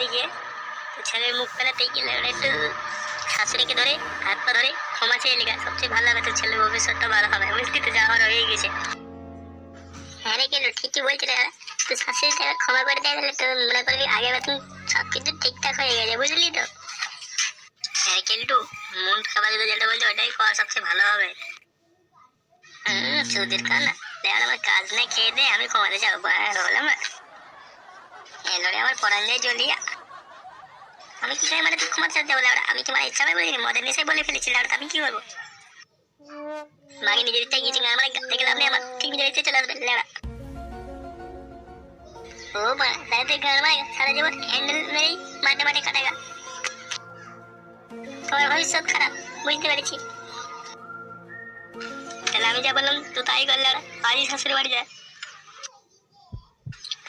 তো ছেলের মুখ পেলাতেই ওরা একটু শাশুড়িকে ধরে, হাত পা ধরে ক্ষমা চেয়ে নিগা সবচেয়ে ভালো হবে তোর ছেলের ভবিষ্যৎটা ভালো হবে। বুঝলি তো যা হয়ে গেছে। হ্যাঁ রে কেন? ঠিকই বলছি রে তো শাশুড়ি তাকে ক্ষমা করে দেয় তাহলে তো মনে করবি আগে মতন সব কিছু ঠিকঠাক হয়ে গেছে, বুঝলি তো? হ্যাঁ কিন্তু মন খাবার যেটা বলছে ওটাই করা, সবচেয়ে ভালো হবে। হুম সুধীর খান দেখ আমার কাজ নেই খেয়ে দে, আমি কমাতে যাব। আর হলাম এলো রে আমার যায় জ্বলিয়া আমি কি করে মানে তুই ক্ষমা চাইতে বলে আমি কি মানে ইচ্ছা করে বলিনি, মদের নেশাই বলে ফেলেছি লাউড়া আমি কি করব? মাকে নিজের ইচ্ছা গিয়েছি মানে গাতে গেলে আপনি আমার ঠিক নিজের ইচ্ছে চলে আসবেন লেড়া ও মা দাঁড়াতে গান মানে সারা জীবন হ্যান্ডেল মেরেই মাঠে মাঠে কাটাগা তোমার ভবিষ্যৎ খারাপ, বুঝতে পেরেছি। তাহলে আমি যা বললাম তো তাই করলে আজই শাশুড়ি বাড়ি যায়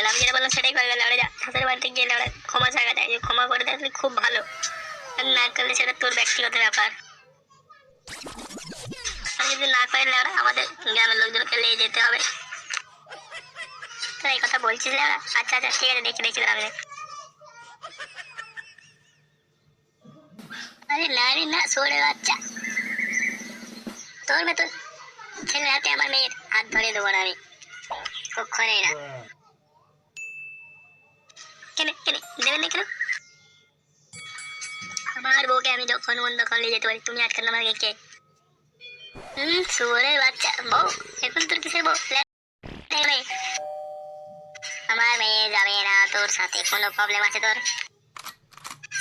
তাহলে আমি যেটা বললাম সেটাই করবে ওরা যা, শাশুড়ি বাড়িতে গেলে ওরা ক্ষমা চাকা দেয় ক্ষমা করে দেয়, তাহলে খুব ভালো। না করলে সেটা তোর ব্যক্তিগত ব্যাপার। আর যদি না করে ওরা আমাদের গ্রামের লোকজনকে নিয়ে যেতে হবে। তো এই কথা বলছিস ওরা আচ্ছা আচ্ছা ঠিক আছে দেখি দেখি আমি আরে না রে না, সরে বাচ্চা। তোর মতো ছেলে হাতে আমার মেয়ের হাত ধরে দেবো না আমি। কখনই না। কেন কেন? দেবেন না কেন? আমার বউকে আমি যখন মন নিয়ে যেতে পারি, তুমি আটকান আমাকে কে হুম সুরের বাচ্চা, বউ। এখন তোর কিসের বউ। আমার মেয়ে যাবে না তোর সাথে, কোনো প্রবলেম আছে তোর?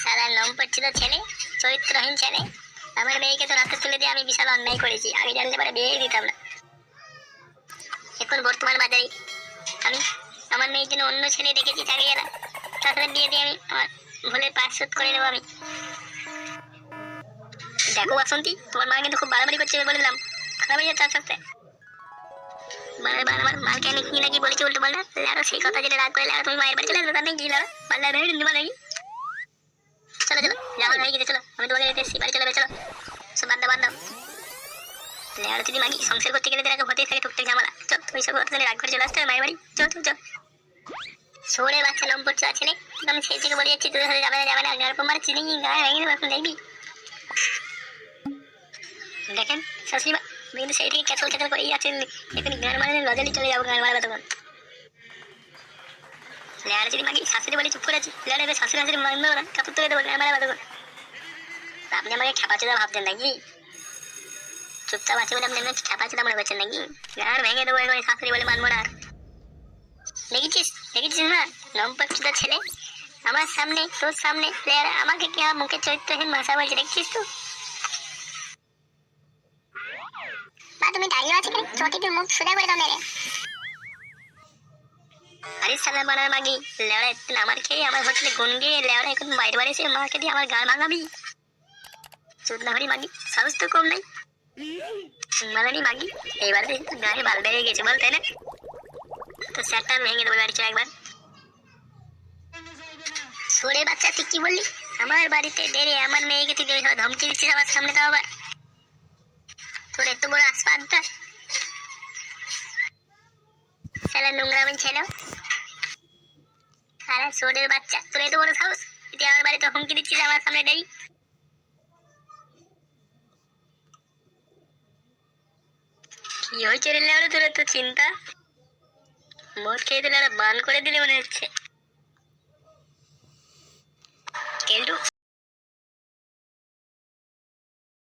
সারা নম পড়ছিল ছেলে, চরিত্রহীন ছেলে। আমার মেয়েকে তো রাতে তুলে দিয়ে আমি বিশাল অন্যায় করেছি, আমি জানতে পারে বিয়ে দিতাম না। এখন বর্তমান বাজারে, আমি আমার মেয়ের জন্য অন্য ছেলে দেখেছি চাকরি তার সাথে বিয়ে দিয়ে আমি। আমার ভুলের শোধ করে নেব আমি। দেখো বাসন্তী, তোমার মা কিন্তু খুব বাড়াবাড়ি করছে বলে খারাপ হয়ে যাচ্ছে আস্তে মানে মায়ের বাড়ি চলে আসবে তার সংসার করতে গেলে হতেই থাকে টুকটাক ঝামেলা। চল তুই রাগ করে চলে আসতে মায়ের বাড়ি। চল চল চল। সরে বাচ্চা নম্বর চা ছেলে আমি সেই থেকে বলে যাচ্ছি তোদের সাথে যাবে না যাবে না। গল্প মারে চিনি গায়ে ভেঙে দেবো, এখন দেখবি। দেখেন শাশুড়ি কিন্তু সেই থেকে ক্যাচল ক্যাচল করেই আছেন এখন গান মানে লজালি চলে যাব, গান মারবে তখন। লেয়ার যদি মাগি, শাশুড়ি বলে চুপ করে আছি লেয়ার এবার শাশুড়ি শাশুড়ি মানবে ওরা কাপড় তুলে দেবো, গান মারবে তখন। আপনি আমাকে খেপা চোদা ভাবছেন নাকি? চুপচাপ আছে বলে আপনি এমনি খেপা চোদা মনে করছেন নাকি? গান ভেঙে দেবো, এখন শাশুড়ি বলে মানবো না। দেখেছিস? দেখেছিস না? চোদা ছেলে। আমার সামনে, তোর সামনে লেয়ার আমাকে কি আমার মুখে চরিত্রহীন ভাষা বলছে? দেখছিস তো? বা তুমি দাঁড়িয়ে আছো কেন? চটিতে মুখ সোজা করে দাও মেরে। আরে সালা বানার মাগি, লেওড়া একদিন আমার খেয়ে আমার হোটেলে গুন গিয়ে লেওড়া এখন বাইরে বাড়ি এসে মাকে দিয়ে আমার গান ভাঙাবি? চোদ্দা ভরি মাগি, সাহস তো কম নাই। মালানি মাগি, এইবারে গায়ে বাল বেড়ে গেছে, বল তাই না? তো স্যারটা আমি ভেঙে দেবো বাড়ি একবার। সরে বাচ্চা, তুই কি বললি? আমার বাড়িতে দেরে আমার মেয়েকে তুই এইভাবে ধমকি দিচ্ছিস আমার সামনে তো আবার। তোর এত বড় আসপাদটা শালা নোংরামি ছেলে। শালা সোরের বাচ্চা, তোর এত বড় সাহস? তুই আমার বাড়িতে হুমকি দিচ্ছিস আমার সামনে দেরি কি হয়েছে রে তোর এত চিন্তা? মদ খেয়ে দিলে আর বান করে দিলে মনে হচ্ছে। কেলটু